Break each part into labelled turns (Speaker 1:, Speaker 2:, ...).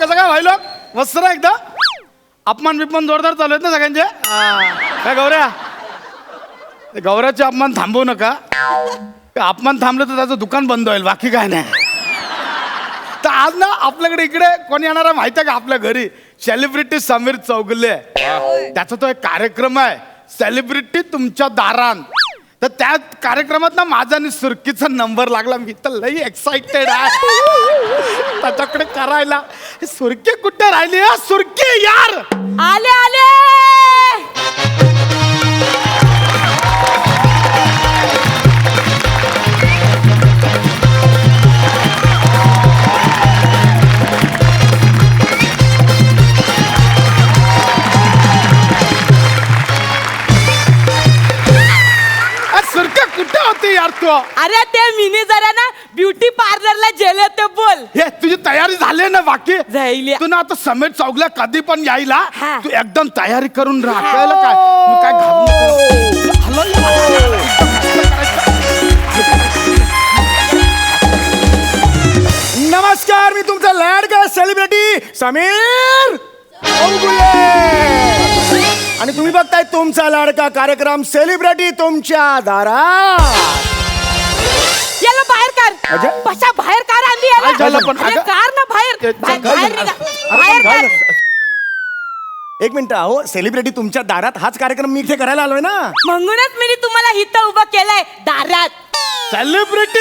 Speaker 1: कसं काय व्हायलो? मस्त ना एकदा. अपमान बिपमान जोरदार चालू आहेत ना सगळ्यांचे. काय गौऱ्या. ते गौऱ्याचे अपमान थांबवू नका. ते अपमान थांबलं तर त्याचं दुकान बंद होईल बाकी काय नाही. तर आज ना आपल्याकडे इकडे कोणी येणार आहे माहिती आहे का आपल्या घरी? सेलिब्रिटी समीर चौगुले. त्याचा तो एक कार्यक्रम आहे. सेलिब्रिटी तुमच्या दारात तर त्या कार्यक्रमात ना माझा आणि सुरकीचा नंबर लागला. मी तर लई एक्साइटेड आहे. त्याच्याकडे करायला. सुरकी कुठे राहिली? सुरकी यार!
Speaker 2: आले आले!
Speaker 1: कुठे होती यार तू?
Speaker 2: अरे ते मिनी जरा ना ब्युटी पार्लरला गेले होते बोल.
Speaker 1: हे तुझी तयारी झाली ना बाकी?
Speaker 2: झाली.
Speaker 1: तू ना आता समेत चौगल्या कधी पण यायला
Speaker 2: हा.
Speaker 1: तू एकदम तयारी करून राह. कळलं काय? मग काय घालू नको.
Speaker 3: नमस्कार मी तुमचा लाडका सेलिब्रिटी समीर चौगुले आणि तुम्ही बघताय तुमचा लाडका कार्यक्रम सेलिब्रिटी तुमच्या दारात
Speaker 2: याला बाहेर
Speaker 3: अजय?
Speaker 2: बसा बाहेर काढ आणली याला.
Speaker 1: काय झालं पण?
Speaker 2: अरे
Speaker 1: अगं-
Speaker 2: कार ना बाहेर
Speaker 1: ते-
Speaker 2: बाहेर
Speaker 1: काय
Speaker 2: बाहेर
Speaker 1: झालं?
Speaker 2: निघा.
Speaker 1: अरे
Speaker 2: बाहेर
Speaker 1: पण काय
Speaker 2: काढ.
Speaker 1: झालं?
Speaker 3: एक मिनिट अहो सेलिब्रिटी तुमच्या दारात हाच कार्यक्रम मी इथे करायला आलोय ना.
Speaker 2: म्हणूनच मी तुम्हाला इथं उभं केलंय दारात.
Speaker 1: सेलिब्रिटी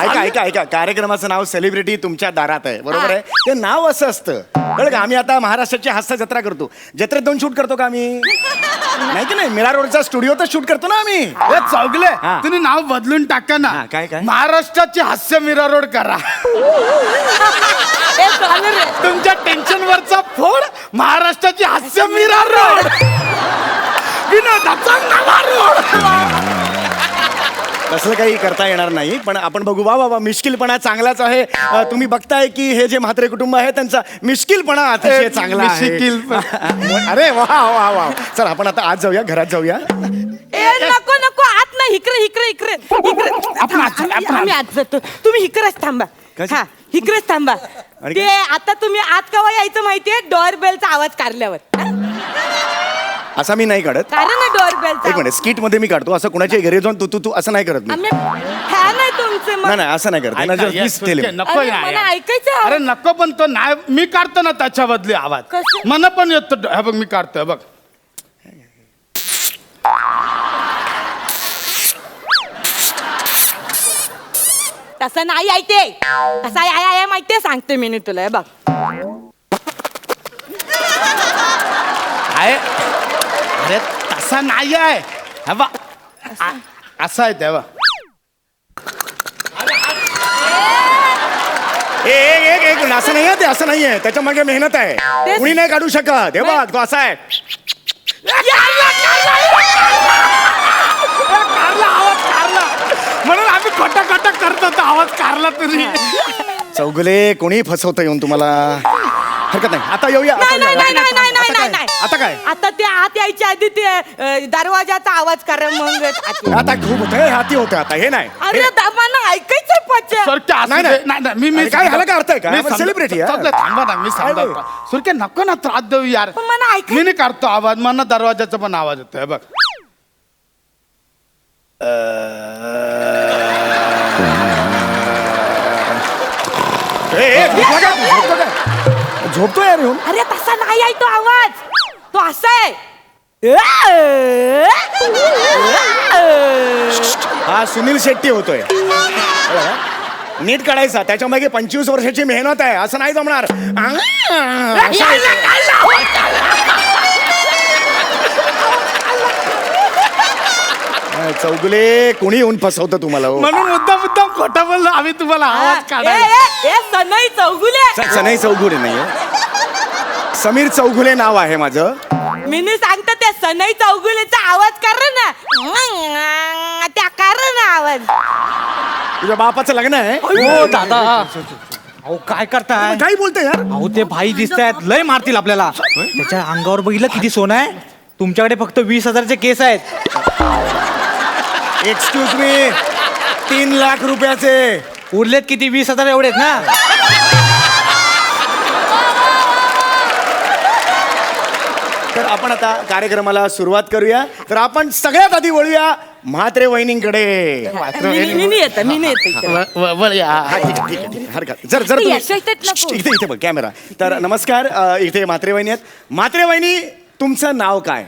Speaker 3: ऐका ऐका ऐका. कार्यक्रमाचं नाव सेलिब्रिटी तुमच्या दारात आहे बरोबर आहे? ते नाव असं असतं. कळलं का? आम्ही आता महाराष्ट्राची हास्य जत्रा करतो. जत्रेत दोन शूट करतो का आम्ही? नाही की नाही? मिरा रोडचा स्टुडिओ तर शूट करतो ना आम्ही.
Speaker 1: हे चौगले
Speaker 3: हा.
Speaker 1: तुम्ही नाव बदलून टाका ना.
Speaker 3: हा, काय, काय?
Speaker 1: महाराष्ट्राची हास्य मीरा रोड करा. तुमच्या टेन्शन वरचा फोड महाराष्ट्राची हास्य मीरा रोड. विनोदाचा नवा रोड.
Speaker 3: काही करता येणार नाही पण आपण बघू. वा वा वा मिश्किलपणा चांगलाच आहे. तुम्ही बघताय की हे जे म्हात्रे कुटुंब आहे त्यांचा मिश्किलपणा अतिशय चांगला. अरे वा वा वा. चल आपण आता आज जाऊया घरात जाऊया.
Speaker 2: ए नको नको आत नाही इकडे इकडे इकडे इकडे. आम्ही आत जातो. तुम्ही इकडेच थांबा? हा इकडेच थांबा.
Speaker 3: आणि
Speaker 2: ते आता तुम्ही आत कवा यायचं माहितीये? डोअर बेलचा आवाज काढल्यावर?
Speaker 3: असा मी नाही काढत.
Speaker 2: काढा ना डोअर
Speaker 3: एक
Speaker 2: बेलचा
Speaker 3: मिनिट स्किटमध्ये मी काढतो. असं कुणाच्या घरी जाऊन तू तू तू असं नाही करत मी.
Speaker 2: आम्ही फॅन आहे तुमचे मग.
Speaker 3: नाही नाही असं नाही करत.
Speaker 1: ऐका,
Speaker 3: नाही,
Speaker 1: या
Speaker 3: please tell
Speaker 1: सुरक्या,
Speaker 3: him.
Speaker 1: नको
Speaker 2: अरे,
Speaker 1: ना
Speaker 2: मला
Speaker 1: यार.
Speaker 2: ऐकायचं.
Speaker 1: अरे नको पण तो नाही मी काढतो ना त्याच्या बदली आवाज.
Speaker 2: कसं?
Speaker 1: मला पण येतो. हे बघ मी काढतोय बघ.
Speaker 2: तसं नाही आहे ते. तसा आहे आहे माहितीये? सांगते मी नी तुला हे बघ.
Speaker 1: आहे. अरे तसा नाही आहे. हे आ- असा आहे तेव्हा
Speaker 3: ए, एक एक एक असं नाही आहे ते असं नाही आहे. त्याच्यामागे मेहनत आहे. कुणी नाही काढू शकत. हे बघ तो असा आहे.
Speaker 1: आम्ही खोटा खोटा करत होतो आवाज कारला तरी
Speaker 3: चौगुले कोणी फसवतं येऊन तुम्हाला हरकत नाही आता येऊया आता
Speaker 2: नाही नाही
Speaker 3: येऊया.
Speaker 2: नाही नाही नाही
Speaker 3: आता
Speaker 2: नाही
Speaker 3: काय?
Speaker 2: नाही
Speaker 3: आता काय
Speaker 2: आता ते आत यायच्या आधी ते अ, दरवाजाचा आवाज करा मग आत.
Speaker 3: आता खूप होतं हे हाती होतं आता हे नाही
Speaker 2: अरे
Speaker 3: हे-
Speaker 2: दामानं ऐकायचं
Speaker 1: असू
Speaker 3: नाही,
Speaker 1: दे.
Speaker 3: नाही.
Speaker 1: नाही नाही मी मी
Speaker 3: अरे काय ह्याला काय अर्थ आहे का?
Speaker 1: मी
Speaker 3: आपण
Speaker 1: समजा-
Speaker 3: celebrity आहे.
Speaker 1: चौगले, थांबा ना मी
Speaker 3: काय
Speaker 1: नको ना त्रास देऊ यार
Speaker 2: पण मला
Speaker 1: मी नाही काढतो आवाज मला दरवाजाचा पण आवाज येतोय बघ
Speaker 3: झोपतो यार येऊन.
Speaker 2: अरे तसा नाही आहे तो आवाज. तो असा आहे.
Speaker 3: हा सुनील शेट्टी होतोय. नीट काढायचा. त्याच्यामागे पंचवीस वर्षाची मेहनत आहे. असं नाही जमणार. चौगुले कोणी येऊन फसवतं तुम्हाला हो?
Speaker 1: म्हणून मुद्दाम मुद्दाम खोटा बोललो. आम्ही तुम्हाला आवाज
Speaker 2: ए,
Speaker 1: काढायला
Speaker 2: ए, ए, सनई चौगुले.
Speaker 3: स- सनई चौगुले नाहीये. समीर चौगुले नाव आहे माझं.
Speaker 2: मी नी सांगते ते सनई चौगुलेचा आवाज कर ना. त्या कर ना आवाज.
Speaker 3: तुझ्या बापाचं लग्न आहे?
Speaker 4: हो दादा. अहो काय करताय?
Speaker 3: काही बोलतोय यार.
Speaker 4: अहो ते भाई दिसत आहेत लय मारतील आपल्याला. त्याच्या अंगावर बघितलं किती सोनं आहे? तुमच्याकडे फक्त वीस हजारचे केस आहेत.
Speaker 3: एक्सक्यूज मी तीन लाख रुपयाचे
Speaker 4: उरलेत किती वीस हजार एवढेच ना
Speaker 3: तर आपण आता कार्यक्रमाला सुरुवात करूया तर आपण सगळ्यात आधी वळूया म्हात्रे वहिनींकडे
Speaker 2: मी मी नाही येत मी नाही येत इथे.
Speaker 1: व- व- व- या.
Speaker 3: हा, ठीक आहे, ठीक आहे, ठीक आहे. हरकत नाही. जर जर
Speaker 2: ते
Speaker 3: तुम्ही-
Speaker 2: यशवंत नको.
Speaker 3: श्श्श, इथे इथे बघ कॅमेरा तर नमस्कार अ, इथे म्हात्रे वहिनी आहेत म्हात्रे वहिनी तुमचं नाव काय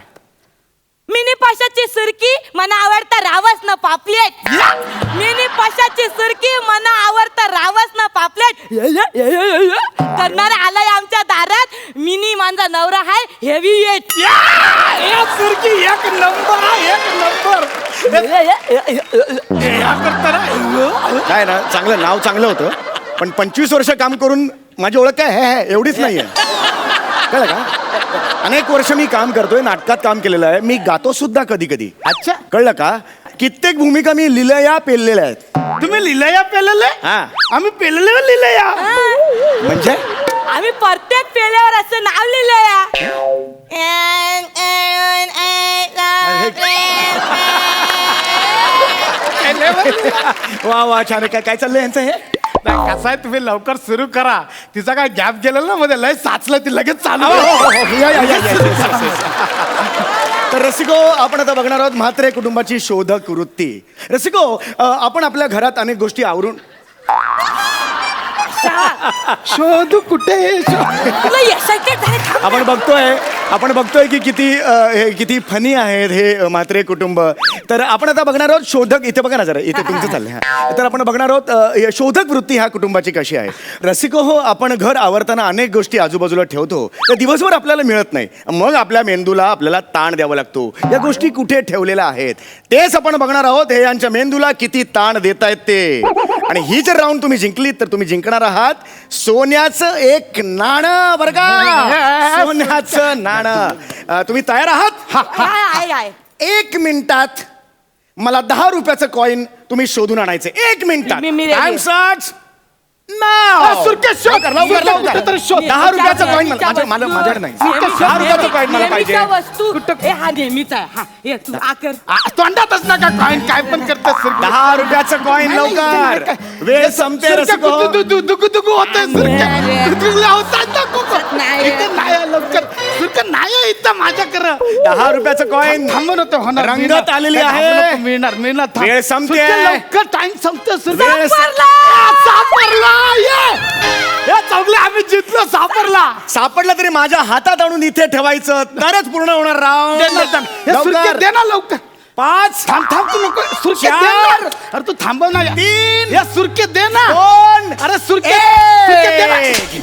Speaker 2: मिनी पाशाची सुरकी मना आवडता रावस ना पापलेट मिनी पाशाची सुरकी मना आवडता रावस ना पापलेट करणार आलाय आमच्या दारात. मिनी माझा नवरा हाय हेवी
Speaker 1: या! या सुरकी एक नंबर हा, एक नंबर या करता ना
Speaker 3: काय ना चांगलं नाव चांगलं होतं. पण पंचवीस वर्ष काम करून माझी ओळख काय? हे हे एवढीच नाहीये. कळलं का? अनेक वर्ष मी काम करतोय नाटकात काम केलेलं आहे. मी गातो सुद्धा कधी कधी
Speaker 1: अच्छा.
Speaker 3: कळलं का? कित्येक भूमिका मी लिहिल्या पेललेल्या आहेत.
Speaker 1: तुम्ही लिहिलंया पेलेले?
Speaker 3: हा.
Speaker 1: आम्ही पेलेले लिहिलंया
Speaker 3: म्हणजे?
Speaker 2: आम्ही प्रत्येक पेल्यावर असं नाव लिहिलंय.
Speaker 3: वा वा छान आहे. काय काय चाललंय यांचं हे?
Speaker 1: नाही, कसं आहे तुम्ही लवकर सुरू करा. तिचा काय गॅप गेलेला ना मध्ये? लय साचलं ती लगेच चालू.
Speaker 3: तर रसिको आपण आता बघणार आहोत म्हात्रे कुटुंबाची शोधक वृत्ती रसिको अ, आपण आपल्या घरात अनेक गोष्टी आवरून
Speaker 1: शोध कुठे शोध
Speaker 2: तुला यशाचे झाले थांब.
Speaker 3: आपण बघतोय आपण बघतोय की किती अ, हे किती फनी आहेत हे अ, म्हात्रे कुटुंब. तर आपण आता बघणार आहोत शोधक इथे बघा ना जरा इथे तुमचं चाललंय हा. तर आपण बघणार आहोत अ, हे शोधक वृत्ती ह्या कुटुंबाची कशी आहे. रसिको हो आपण घर आवरताना अनेक गोष्टी आजूबाजूला ठेवतो तर दिवसभर आपल्याला मिळत नाही. मग आपल्या मेंदूला आपल्याला ताण द्यावा लागतो. या गोष्टी कुठे ठेवलेल्या आहेत? तेच आपण बघणार आहोत हे यांच्या मेंदूला किती ताण देत आहेत ते. आणि ही जर राऊंड तुम्ही जिंकलीत तर तुम्ही जिंकणार आहात सोन्याचं एक नाणं बरं का? सोन्याचं नाणं. अ, तुम्ही तयार आहात?
Speaker 2: आहे, आहे, आहे.
Speaker 3: एक मिनिटात मला दहा रुपयाचं कॉइन तुम्ही शोधून आणायचं. एक मिनिटात.
Speaker 2: मी- मी ready.
Speaker 3: Time starts लवकर, लवकर,
Speaker 1: शोध.
Speaker 3: दहा रुपयाचं माझ्या मला. माझ्याकडे नाही दहा रुपयाचं कॉइन मला पाहिजे
Speaker 2: नेहमीच्या वस्तू ए, हा नेहमीचा आहे हा ये तू आकर
Speaker 1: आ, तोंडातच नका कॉइन काय पण करतात
Speaker 3: दहा रुपयाचं कॉइन लवकर वेळ संपते रसिको.
Speaker 1: गुदु- होतंय.
Speaker 2: नाही.
Speaker 1: दुगुले होतात ना कुकू.
Speaker 2: नाही.
Speaker 1: इथं नाही आहे लवकर नाही आहे इथं माझ्याकडं
Speaker 3: दहा रुपयाचं कॉइन
Speaker 1: थांबून होतं होणार
Speaker 3: रंगत
Speaker 1: मिळणार.
Speaker 3: आलेली आहे.
Speaker 1: थांबू नको, मिळणार मिळणार थांब.
Speaker 3: वेळ संपते.
Speaker 1: लवकर टाइम संपतो सापडला चौगले आम्ही जिंकलो सापडला.
Speaker 3: सापडलं तरी माझ्या हातात आणून इथे ठेवायचं. तरच पूर्ण होणार
Speaker 1: दे ना. हे दे लवकर.
Speaker 3: पाच.
Speaker 1: थांब थांब तू नको. सुरके दे
Speaker 3: चार.
Speaker 1: ना. अरे तू थांबव ना
Speaker 3: तीन.
Speaker 1: या सुरके दे ना.
Speaker 3: दोन.
Speaker 1: अरे सुरके सुरके दे ना.
Speaker 3: एक.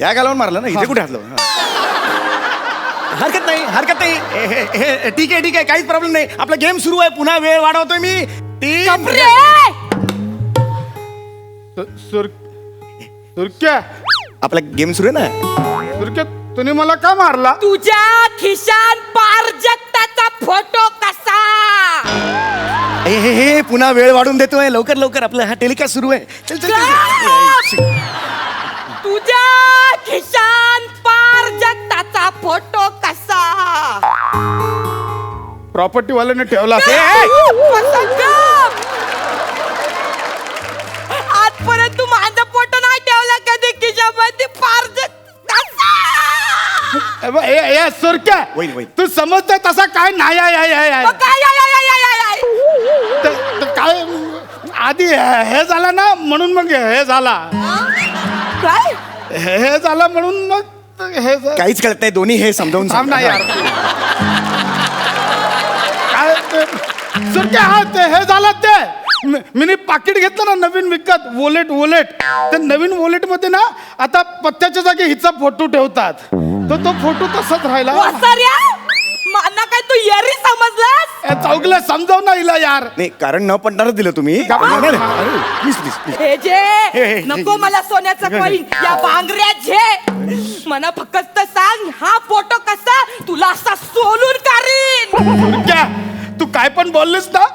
Speaker 3: या घालवून मारलं ना इथे कुठे हातलं? हरकत नाही हरकत नाही. हे- हे- हे- ठीक आहे ठीक आहे काहीच प्रॉब्लेम नाही. आपला गेम सुरू आहे पुन्हा वेळ वाढवतोय मी. तीन.
Speaker 1: सु- सुर सुरक्या.
Speaker 3: आपला गेम सुरू आहे ना?
Speaker 1: सुरके तुम्ही मला का मारला?
Speaker 2: तुझ्या खिशान पारजक्ताचा फोटो कसा?
Speaker 3: हे हे हे पुन्हा वेळ वाढून देतोय. लवकर लवकर. आपलं हा टेलिकास्ट सुरू आहे. चल चल, चल, चल.
Speaker 2: तुझ्या खिशान पारजक्ताचा फोटो कसा?
Speaker 1: प्रॉपर्टी वाल्याने ठेवला. असेल.
Speaker 3: ए?
Speaker 1: ए ए, सुरक्या. तू समजतोय तसा काय नाही आहे, आहे, आहे, आहे.
Speaker 2: मग काय आय, आय, आय, आय, आय, आय.
Speaker 1: ते- ते काय आधी हे हे झालं ना म्हणून मग हे झाला
Speaker 2: काय
Speaker 1: हे हे झालं म्हणून मग हे झा-
Speaker 3: काहीच कळत नाही दोन्ही हे समजावून
Speaker 1: थांब ना
Speaker 3: सांगा.
Speaker 1: यार काय ते सुरक्या हा ते हे झालं ते मी- पाकिट घेतलं ना नवीन विकत वॉलेट वॉलेट ते नवीन वॉलेटमध्ये ना आता पत्त्याच्या जागी हिचा फोटो ठेवतात. तर तो फोटो तसाच राहिला.
Speaker 2: मला काय तू येरी समजलास?
Speaker 1: ए, चौगले समजाव ना हिला यार.
Speaker 3: नाही कारण न पडणारच दिलं तुम्ही.
Speaker 1: गप्प.
Speaker 3: प्लीज प्लीज प्लीज
Speaker 2: हे जे. नको मला सोन्याचं कॉईन या बांगड्या झे मला फक्त सांग हा फोटो कसा? तुला असा सोलून
Speaker 1: सुरक्या तू काय पण बोललीस ना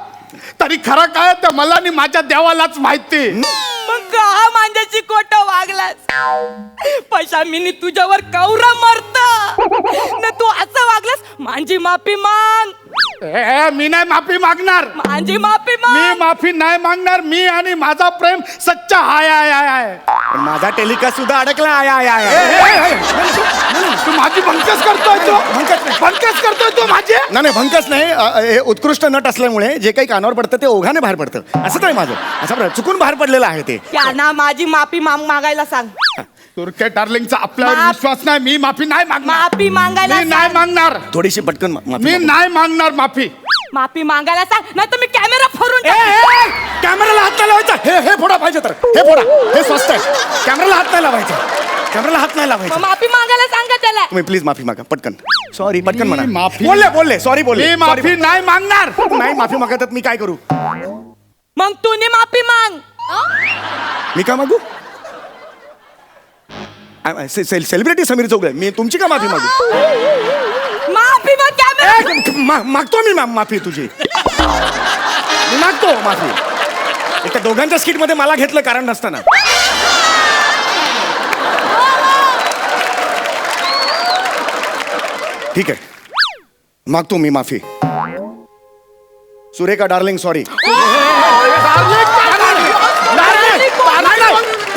Speaker 1: तरी खरं काय तर मला आणि माझ्या देवालाच माहिती.
Speaker 2: मग का माझ्याशी खोट वागलास. पैसा मी तुझ्यावर कौरा मरत. न तू असं वागलास माझी माफी मांग.
Speaker 1: ए, मी नाही माफी मागणार.
Speaker 2: माझी माफी
Speaker 1: मी माफी नाही मागणार मी आणि माझा प्रेम सच्चा हाय हाय हाय हाय.
Speaker 3: पण माझा टेलिकास्ट सुद्धा अडकला आय आय आय
Speaker 1: ए,
Speaker 3: आय.
Speaker 1: ए, ए, तू माझी भंकस करतोय तो? भंकस करतोय तो माझी?
Speaker 3: नाही नाही भंकच नाही. अ, अ, हे उत्कृष्ट नट असल्यामुळे जे काही कानावर पडतं ते ओघाने बाहेर पडतं. असं नाही माझं. असं प्रकार- चुकून बाहेर पडलेलं आहे ते.
Speaker 2: त्यांना माझी माफी मांग मागायला सांग.
Speaker 1: तुर्के डार्लिंगचा आपल्यावर
Speaker 2: माफ-
Speaker 1: विश्वास नाही मी माफी नाही मागणार.
Speaker 2: माफी मागायला
Speaker 1: मी नाही
Speaker 2: सांग.
Speaker 1: मागणार.
Speaker 3: थोडीशी पटकन मा- माफी
Speaker 1: मी
Speaker 3: मागू.
Speaker 1: नाही मागणार माफी.
Speaker 2: माफी मागायला सांग. नाही तर मी कॅमेरा फोडून
Speaker 3: ए,
Speaker 2: टाकेन.
Speaker 3: ए, कॅमेराला हात नाही लावायचा. हे हे फोडा पाहिजे तर. हे फोडा. हे स्वस्त आहे. कॅमेराला हात नाही लावायचा. कॅमेराला हात नाही लावायचा.
Speaker 2: मग माफी मागायला सांगा त्याला?
Speaker 3: तुम्ही प्लीज माफी मागा. पटकन. सॉरी पटकन
Speaker 1: मी
Speaker 3: म्हणा.
Speaker 1: माफी-
Speaker 3: बोलले बोलले. सॉरी बोलले.
Speaker 1: मी
Speaker 3: Sorry
Speaker 1: माफी. नाही मागणार.
Speaker 3: नाही माफी मागतात मी काय करू?
Speaker 2: मग तूने माफी मांग.
Speaker 3: मी का मागू? सेलिब्रिटी समीर चौगले मी तुमची का माफी मागू?
Speaker 2: माफी मग
Speaker 3: मा- मागतो मी मा- माफी तुझी. मी मागतो माफी. एका दोघांच्या स्किटमध्ये मला घेतलं कारण नसताना. ठीक आहे. मागतो मी माफी. सुरेखा डार्लिंग सॉरी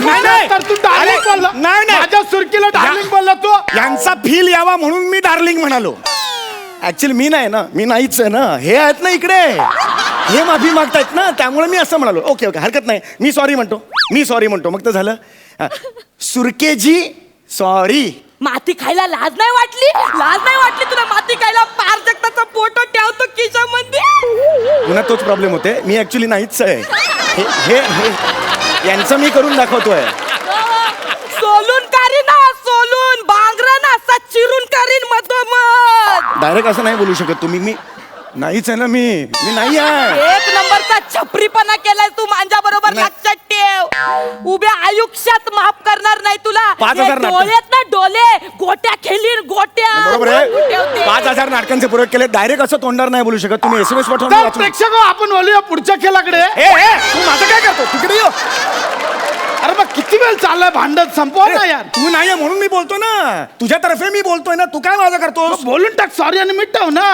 Speaker 3: नाही, नाही.
Speaker 1: तर तू डार्लिंग
Speaker 3: अरे,
Speaker 1: बोलला
Speaker 3: नाही, नाही.
Speaker 1: सुरकीला डार्लिंग बोलला तू.
Speaker 3: यांचा फील यावा म्हणून मी डार्लिंग म्हणालो. ऍक्च्युली मी नाही ना मी नाहीच आहे ना. हे आहेत ना इकडे. हे माफी मागतायत ना त्यामुळे मी असं म्हणालो. ओके ओके हरकत नाही. मी सॉरी म्हणतो. मी सॉरी म्हणतो. मग तर झालं. हा. सुरकेजी सॉरी
Speaker 2: माती खायला लाज नाही वाटली? लाज नाही वाटली तुला माती खायला? पार जगताचा फोटो ठेवतो खिशामध्ये.
Speaker 3: पुन्हा तोच प्रॉब्लेम होते. मी ऍक्च्युली नाहीच आहे. हे हे हे. यांचं मी करून दाखवतोय
Speaker 2: सोलून काढीन ना सोलून बांगरा ना असा चिरून काढीन मधोमध.
Speaker 3: डायरेक्ट असं नाही बोलू शकत तुम्ही. मी नाहीच आहे ना मी. मी नाही आहे.
Speaker 2: एक नंबरचा छपरीपणा केलाय तू माझ्या बरोबर
Speaker 3: नाही.
Speaker 2: लक्षात ठेव. उभ्या आयुष्यात माफ करणार नाही तुला.
Speaker 3: पाच
Speaker 2: हे
Speaker 3: हजार नाटकं.
Speaker 2: डोळ्यात ना डोले गोट्या खेलीन गोट्या.
Speaker 3: बरोबर
Speaker 2: ठेवते.
Speaker 3: पाच हजार नाटकांचे प्रयोग केले. डायरेक्ट असं तोंडावर नाही बोलू शकत तुम्ही. एस एम एस
Speaker 1: तर
Speaker 3: पाठवून
Speaker 1: प्रेक्षक हो, आपण बोलूया पुढच्या खेळाकडे.
Speaker 3: ए तू माझं काय करतो? तिकडे ये.
Speaker 1: अरे मग किती वेळ चाललाय भांडत? संपवा ना यार.
Speaker 3: तू नाही आहे म्हणून मी बोलतो ना. तुझ्या तर्फे मी बोलतोय ना. तू काय माझं करतोस?
Speaker 1: मग बोलून टाक सॉरी आणि मिटव ना.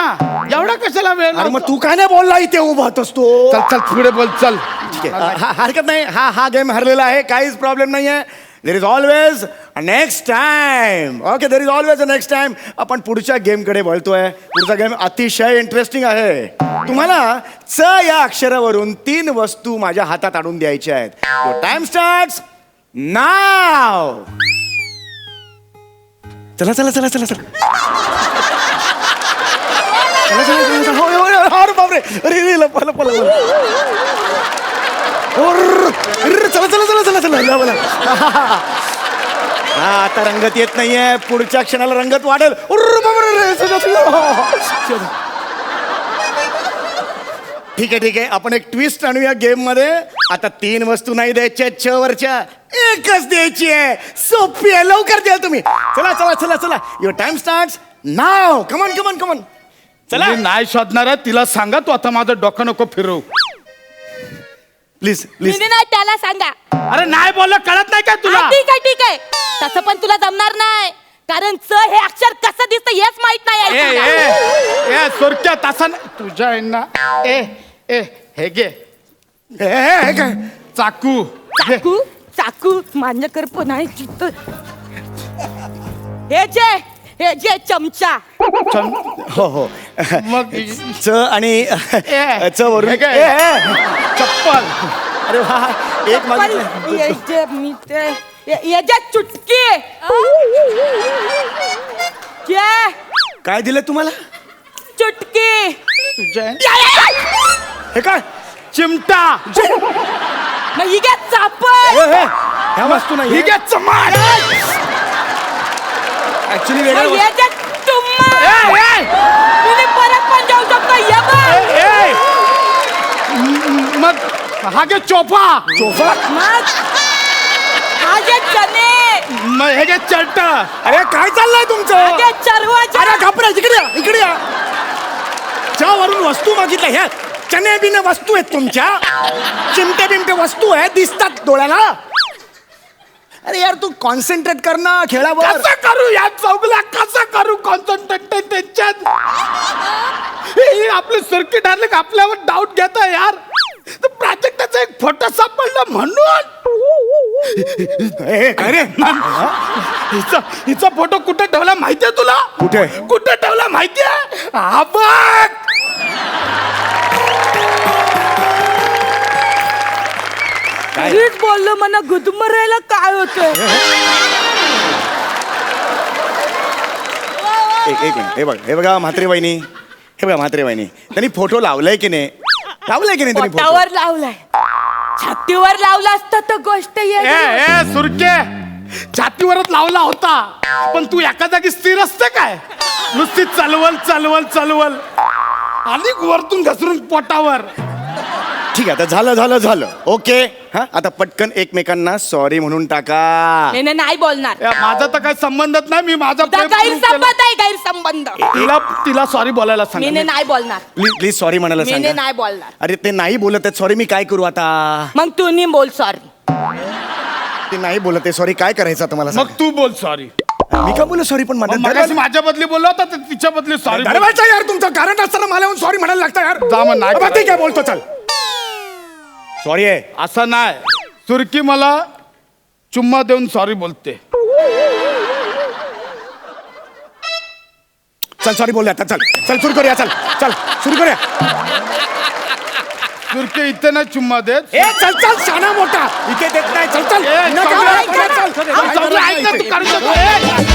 Speaker 1: एवढा कशाला वेळ
Speaker 3: अरे मग
Speaker 1: लावतो?
Speaker 3: तू काय नाही बोलला इथे उभा होतोस तू.
Speaker 1: चल चल पुढे बोल चल.
Speaker 3: ठीक आहे. हा- हरकत नाही. हा हा गेम हरलेला आहे. काहीच प्रॉब्लेम नाही आहे there is always next time okay there is always a next time आपण पुढच्या गेमकडे वळतोय. पुढचा गेम अतिशय इंटरेस्टिंग आहे. तुम्हाला च या अक्षरावरून तीन वस्तू माझ्या हातात आणून द्यायच्या आहेत. टाइम स्टार्ट नाव चला चला चला चला चला. चला चला चला चला. हा आता रंगत येत नाहीये. पुढच्या क्षणाला रंगत वाढेल. ठीक आहे ठीक आहे. आपण एक ट्विस्ट आणूया गेममध्ये आता तीन वस्तू नाही द्यायच्या छ वरच्या. एकच द्यायची आहे. सोपी आहे. लवकर द्याल तुम्ही. चला चला चला चला. Your time start now come on come on come on चला.
Speaker 1: मी नाही शोधणार आहे, तिला सांगा तू आता माझं डोकं नको फिरवू.
Speaker 3: प्लीज प्लीज
Speaker 2: मी नाही त्याला सांगा.
Speaker 1: अरे नाही बोललं कळत नाही काय तुला?
Speaker 2: ठीक आहे ठीक आहे. तसं पण तुला जमणार नाही कारण च हे अक्षर कसं दिसतं हेच माहीत नाही आहे
Speaker 1: ए
Speaker 2: तुला.
Speaker 1: ए सोरक्या तासा तुझ्या आहे ना ए ए हे
Speaker 3: काय
Speaker 1: चाकू.
Speaker 2: चाकू चाकू माझ्याकडे पण आहे चित्त हे जे हे जे चमचा
Speaker 1: चल.
Speaker 3: हो हो
Speaker 1: मग
Speaker 3: च आणि
Speaker 1: ए,
Speaker 3: च वरून
Speaker 1: हे काय?
Speaker 3: ए, ए.
Speaker 1: चप्पल
Speaker 3: अरे वा एक
Speaker 2: पण
Speaker 3: मागितलं
Speaker 2: हे जे मी ते याच्यात चुटकी. ये
Speaker 3: काय दिलं तुम्हाला?
Speaker 2: चुटकी. जय.
Speaker 3: हे काय?
Speaker 1: चिमटा.
Speaker 2: मग ही
Speaker 3: घ्या चापट ह्या वस्तू नाही ऍक्च्युली वेगळ्या
Speaker 2: मग
Speaker 1: वस्तू- याच्यात
Speaker 2: तुम्हा परत पण जाऊ शकता. ये
Speaker 1: मग हा घे चोपा.
Speaker 3: चोपा?
Speaker 2: मग हा जे चने
Speaker 1: हे घे चर्ट
Speaker 3: अरे काय चाललंय तुमचं?
Speaker 2: जे चरवाच्या
Speaker 3: अरे घाबरा इकडे या इकडे या. वरून वस्तू मागितल्या ह्या चने बिने वस्तू आहेत तुमच्या. चिमटे बिमटे वस्तू आहेत दिसतात डोळ्याला. अरे यार तू कॉन्सन्ट्रेट कर ना खेळावर.
Speaker 1: कसं करू या चौगला? कसं करू कॉन्सन्ट्रेट त्यांच्यात हे आपले सरकी डार्लिंग आपल्यावर डाऊट घेत यार. तर प्राजक्ताचा एक फोटो सापडला म्हणून.
Speaker 3: ए, काय रे?
Speaker 1: हिचा हिचा फोटो कुठे ठेवला माहितीये तुला?
Speaker 3: कुठे?
Speaker 1: कुठे ठेवला माहितीये? हा बघ!
Speaker 3: काय?
Speaker 2: तरीच बोललो मला गुदमरायला काय होतंय?
Speaker 3: एक एक मिनिट हे बघ हे बघा म्हात्रे वहिनी हे बघा म्हात्रे वहिनी त्यांनी फोटो लावलाय की नाही? लावलाय की नाही त्यांनी फोटो?
Speaker 2: पोटावर लावलाय. छातीवर लावला असता तर गोष्ट
Speaker 1: ए
Speaker 2: येईल
Speaker 1: ए सुरके. छातीवरच लावला होता. पण तू एका जागी स्थिर असते काय? नुसती चलवल चलवल चलवल. आणि वरतून घसरून पोटावर.
Speaker 3: ठीक आहे आता झालं झालं झालं. ओके. हा आता पटकन एकमेकांना सॉरी म्हणून टाका.
Speaker 2: नाही नाही, नाही बोलणार.
Speaker 1: माझा तर काही संबंधच नाही मी माझा
Speaker 2: तुझा
Speaker 1: प्रेम सुरू केला.
Speaker 2: गैरसंबंध आहे गैरसंबंध
Speaker 1: तिला तिला सॉरी बोलायला
Speaker 2: मी
Speaker 1: सांग
Speaker 2: नाही नाही बोलणार.
Speaker 3: प्लीज प्लीज सॉरी म्हणायला
Speaker 2: मी
Speaker 3: सांगा.
Speaker 2: नाही बोलणार.
Speaker 3: अरे ते नाही बोलत आहेत सॉरी मी काय करू आता?
Speaker 2: मग तू नाही बोल सॉरी
Speaker 3: ते नाही बोलत आहे सॉरी काय करायचं आता मला
Speaker 1: मग तू बोल सॉरी.
Speaker 3: मी का बोलू सॉरी पण
Speaker 1: मगाशी
Speaker 3: माझ्या
Speaker 1: माझ्या बदली बोलला होता तर तिच्या बदली सॉरी
Speaker 3: दरवाजा यार तुमचं कारण असताना मला येऊन सॉरी म्हणायला लागतं यार.
Speaker 1: जा मग, नाही
Speaker 3: अबा, ठीक आहे बोलतो चल. सॉरी आहे
Speaker 1: असं नाही. सुरकी मला चुम्मा देऊन सॉरी बोलते.
Speaker 3: चल सॉरी बोलूया. आता चल. चल सुरू करूया. चल चल सुरू करूया.
Speaker 1: सुरके इथे नाही चुम्मा देत.
Speaker 3: ए चल चल शाना मोठा. इथे देत नाही. चल चल.
Speaker 1: ए,
Speaker 3: नका,
Speaker 1: सॉरी,
Speaker 3: चल, चल, चल.
Speaker 1: सॉरी, ऐक ना, तू. ए,